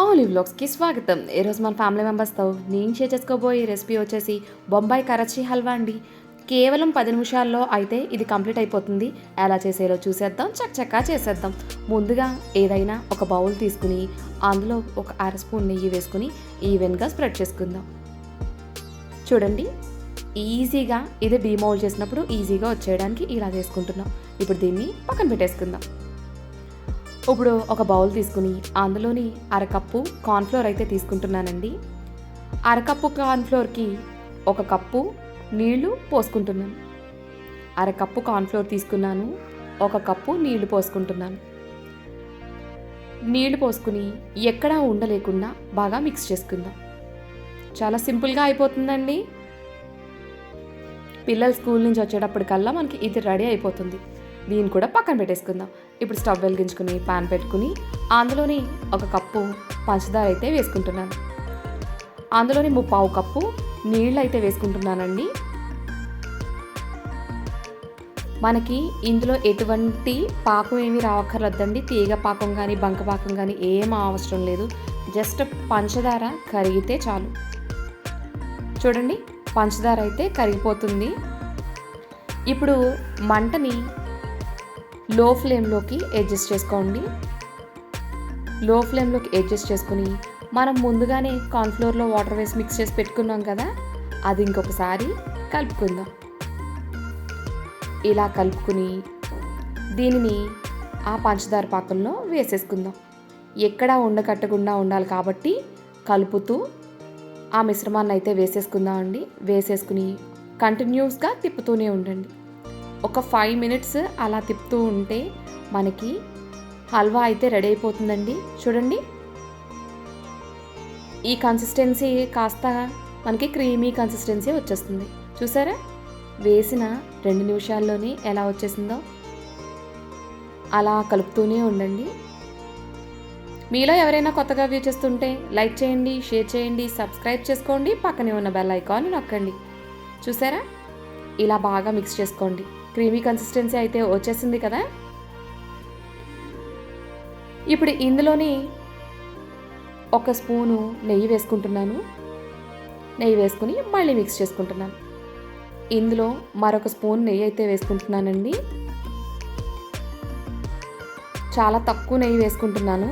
Olive బ్లాగ్స్కి స్వాగతం. ఈరోజు మన ఫ్యామిలీ మెంబర్స్తో నేను షేర్ చేసుకోబోయే రెసిపీ వచ్చేసి బొంబాయి కరచీ హల్వా అండి. కేవలం పది నిమిషాల్లో అయితే ఇది కంప్లీట్ అయిపోతుంది. ఎలా చేసేలో చూసేద్దాం చక్కచక్కా చేసేద్దాం. ముందుగా ఏదైనా ఒక బౌల్ తీసుకుని అందులో ఒక అర స్పూన్ నెయ్యి వేసుకుని ఈవెన్గా స్ప్రెడ్ చేసుకుందాం. చూడండి ఈజీగా ఇది డీమౌల్ చేసినప్పుడు ఈజీగా వచ్చేయడానికి ఇలా చేసుకుంటున్నాం. ఇప్పుడు దీన్ని పక్కన పెట్టేసుకుందాం. ఇప్పుడు ఒక బౌల్ తీసుకుని అందులోని అరకప్పు కార్న్ఫ్లోర్ అయితే తీసుకుంటున్నానండి. అరకప్పు కార్న్ఫ్లోర్కి ఒక కప్పు నీళ్ళు పోసుకుంటున్నాను. అరకప్పు కార్న్ఫ్లోర్ తీసుకున్నాను ఒక కప్పు నీళ్ళు పోసుకుంటున్నాను. నీళ్ళు పోసుకుని ఎక్కడా ఉండలేకుండా బాగా మిక్స్ చేసుకుందాం. చాలా సింపుల్గా అయిపోతుందండి. పిల్లలు స్కూల్ నుంచి వచ్చేటప్పటికల్లా మనకి ఇది రెడీ అయిపోతుంది. దీన్ని కూడా పక్కన పెట్టేసుకుందాం. ఇప్పుడు స్టవ్ వెలిగించుకుని పాన్ పెట్టుకుని అందులోని ఒక కప్పు పంచదార అయితే వేసుకుంటున్నాను. అందులోని ముప్పావు కప్పు నీళ్ళు అయితే వేసుకుంటున్నానండి. మనకి ఇందులో ఎటువంటి పాకం ఏమీ రావక్కర్లేదండి. తీగ పాకం కానీ బంక పాకం కానీ ఏం అవసరం లేదు. జస్ట్ పంచదార కరిగితే చాలు. చూడండి పంచదార అయితే కరిగిపోతుంది. ఇప్పుడు మంటని లో ఫ్లేమ్లోకి అడ్జస్ట్ చేసుకోండి. లో ఫ్లేమ్లోకి అడ్జస్ట్ చేసుకుని మనం ముందుగానే కార్న్ఫ్లోర్లో వాటర్ వేసి మిక్స్ చేసి పెట్టుకున్నాం కదా అది ఇంకొకసారి కలుపుకుందాం. ఇలా కలుపుకుని దీనిని ఆ పంచదార పాకంలో వేసేసుకుందాం. ఎక్కడా ఉండకట్టకుండా ఉండాలి కాబట్టి కలుపుతూ ఆ మిశ్రమాన్ని అయితే వేసేసుకుందాం అండి వేసేసుకుని కంటిన్యూస్గా తిప్పుతూనే ఉండండి. ఒక ఫైవ్ మినిట్స్ అలా తిప్పుతూ ఉంటే మనకి హల్వా అయితే రెడీ అయిపోతుందండి. చూడండి. ఈ కన్సిస్టెన్సీ కాస్త మనకి క్రీమీ కన్సిస్టెన్సీ వచ్చేస్తుంది. చూసారా? వేసిన రెండు నిమిషాల్లోనే ఎలా వచ్చేసిందో అలా కలుపుతూనే ఉండండి. మీలో ఎవరైనా కొత్తగా వ్యూ చేస్తుంటే లైక్ చేయండి షేర్ చేయండి సబ్స్క్రైబ్ చేసుకోండి పక్కనే ఉన్న బెల్ ఐకాన్ నొక్కండి. చూసారా? ఇలా బాగా మిక్స్ చేసుకోండి. క్రీమీ కన్సిస్టెన్సీ అయితే వచ్చేసింది కదా? ఇప్పుడు ఇందులోని ఒక స్పూను నెయ్యి వేసుకుంటున్నాను. నెయ్యి వేసుకుని మళ్ళీ మిక్స్ చేసుకుంటున్నాను. ఇందులో మరొక స్పూన్ నెయ్యి అయితే వేసుకుంటున్నానండి. చాలా తక్కువ నెయ్యి వేసుకుంటున్నాను.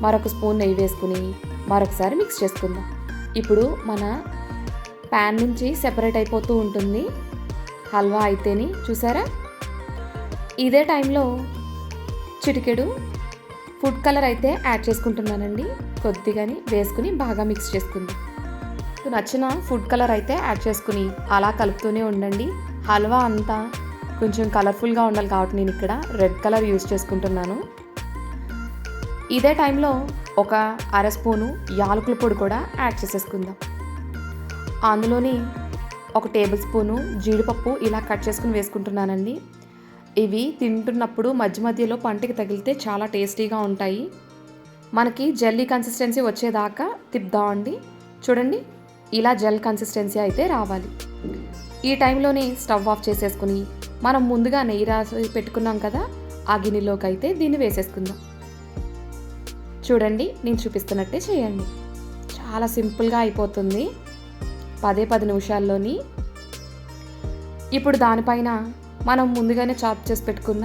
మరొక స్పూన్ నెయ్యి వేసుకుని మరొకసారి మిక్స్ చేసుకుందాం. ఇప్పుడు మన ప్యాన్ నుంచి సెపరేట్ అయిపోతూ ఉంటుంది. హల్వా అయితేని చూసారా? ఇదే టైంలో చిటికెడు ఫుడ్ కలర్ అయితే యాడ్ చేసుకుంటున్నానండి. కొద్దిగాని వేసుకుని బాగా మిక్స్ చేసుకుందాం. నచ్చిన ఫుడ్ కలర్ అయితే యాడ్ చేసుకుని అలా కలుపుతూనే ఉండండి. హల్వా అంతా కొంచెం కలర్ఫుల్గా ఉండాలి కాబట్టి నేను ఇక్కడ రెడ్ కలర్ యూస్ చేసుకుంటున్నాను. ఇదే టైంలో ఒక అర స్పూను యాలకుల పొడి కూడా యాడ్ చేసేసుకుందాం. అందులోని ఒక టేబుల్ స్పూను జీడిపప్పు ఇలా కట్ చేసుకుని వేసుకుంటున్నానండి. ఇవి తింటున్నప్పుడు మధ్య మధ్యలో పంటకి తగిలితే చాలా టేస్టీగా ఉంటాయి. మనకి జెల్లీ కన్సిస్టెన్సీ వచ్చేదాకా తిప్పుదామండి చూడండి ఇలా జెల్ కన్సిస్టెన్సీ అయితే రావాలి. ఈ టైంలోనే స్టవ్ ఆఫ్ చేసేసుకుని మనం ముందుగా నెయ్యి రాసి పెట్టుకున్నాం కదా ఆ గిన్నెలోకి అయితే దీన్ని వేసేసుకుందాం. చూడండి నేను చూపిస్తున్నట్టే చేయండి. చాలా సింపుల్గా అయిపోతుంది. పదే పది నిమిషాల్లోని ఇప్పుడు దానిపైన మనం ముందుగానే చాప్ చేసి పెట్టుకున్న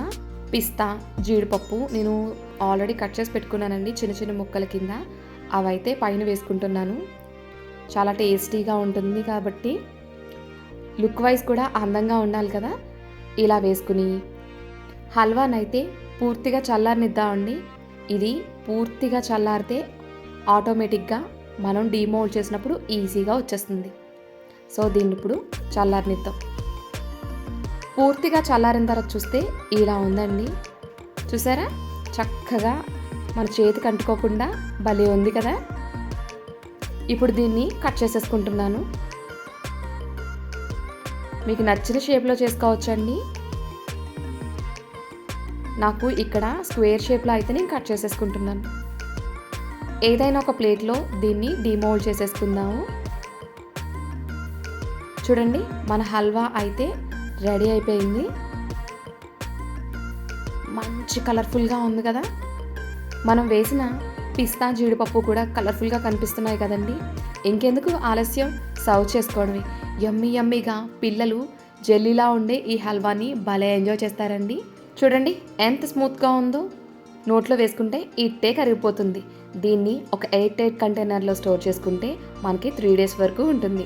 పిస్తా జీడిపప్పు నేను ఆల్రెడీ కట్ చేసి పెట్టుకున్నానండి చిన్న చిన్న ముక్కల కింద. అవైతే పైన వేసుకుంటున్నాను. చాలా టేస్టీగా ఉంటుంది కాబట్టి లుక్ వైజ్ కూడా అందంగా ఉండాలి కదా. ఇలా వేసుకుని హల్వానైతే పూర్తిగా చల్లారనిద్దామండి. ఇది పూర్తిగా చల్లారితే ఆటోమేటిక్గా మనం డీమోల్డ్ చేసినప్పుడు ఈజీగా వచ్చేస్తుంది. సో దీన్ని ఇప్పుడు చల్లారనిద్దాం. పూర్తిగా చల్లారిన తర్వాత చూస్తే ఇలా ఉందండి. చూసారా? చక్కగా మన చేతికి అంటుకోకుండా భలే ఉంది కదా? ఇప్పుడు దీన్ని కట్ చేసేసుకుంటున్నాను. మీకు నచ్చిన షేప్లో చేసుకోవచ్చండి. నాకు ఇక్కడ స్క్వేర్ షేప్లో అయితే నేను కట్ చేసేసుకుంటున్నాను. ఏదైనా ఒక ప్లేట్లో దీన్ని డిమోల్డ్ చేసేసుకుందాము. చూడండి మన హల్వా అయితే రెడీ అయిపోయింది. మంచి కలర్ఫుల్గా ఉంది కదా. మనం వేసిన పిస్తా జీడిపప్పు కూడా కలర్ఫుల్గా కనిపిస్తున్నాయి కదండి. ఇంకెందుకు ఆలస్యం? సర్వ్ చేసుకోవడమే యమ్మీ యమ్మీగా పిల్లలు జెల్లీలా ఉండే ఈ హల్వాని భలే ఎంజాయ్ చేస్తారండి. చూడండి ఎంత స్మూత్గా ఉందో. నోట్లో వేసుకుంటే ఇట్టే కరిగిపోతుంది. దీన్ని ఒక ఎయిట్ ఎయిట్ కంటైనర్లో స్టోర్ చేసుకుంటే మనకి త్రీ డేస్ వరకు ఉంటుంది.